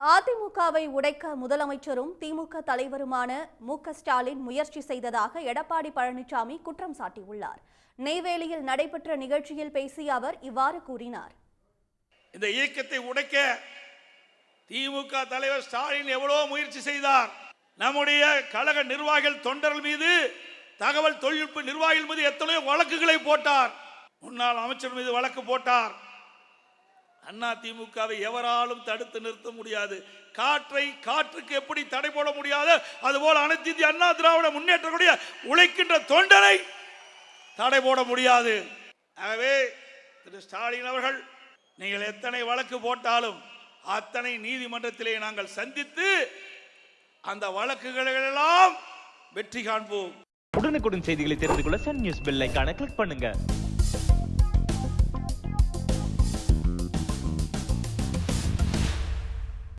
அதிமுகவை உடைக்க முதலமைச்சரும் திமுக தலைவருமான மு க ஸ்டாலின் முயற்சி செய்ததாக எடப்பாடி பழனிசாமி குற்றம் சாட்டியுள்ளார். நெய்வேலியில் நடைபெற்ற நிகழ்ச்சியில் பேசிய அவர் இவ்வாறு கூறினார். இந்த இயக்கத்தை உடைக்க திமுக தலைவர் ஸ்டாலின் எவ்வளோ முயற்சி செய்தார். நம்முடைய கழக நிர்வாகிகள் தொண்டர்கள் மீது தகவல் தொழில்நுட்ப நிர்வாகிகள் மீது எத்தனையோ வழக்குகளை போட்டார். முன்னாள் அமைச்சர் மீது வழக்கு போட்டார். அண்ணா திமுகவை எவராலும் தடுத்து நிறுத்த முடியாது. காற்றை காற்றுக்கு எப்படி தடை போட முடியாது அதுபோல் அனைத்து இந்திய அண்ணா திராவிட முன்னேற்றக்கூடிய உழைக்கின்ற தொண்டரை தடை போட முடியாது. ஆகவே திரு ஸ்டாலின் அவர்கள் நீங்கள் எத்தனை வழக்கு போட்டாலும் அத்தனை நீதிமன்றத்திலே நாங்கள் சந்தித்து அந்த வழக்குகளெல்லாம் வெற்றி காண்போம். உடனுக்குடன் செய்திகளை தெரிந்து கொள்ள சன் நியூஸ் பெல் ஐக்கான கிளிக் பண்ணுங்க.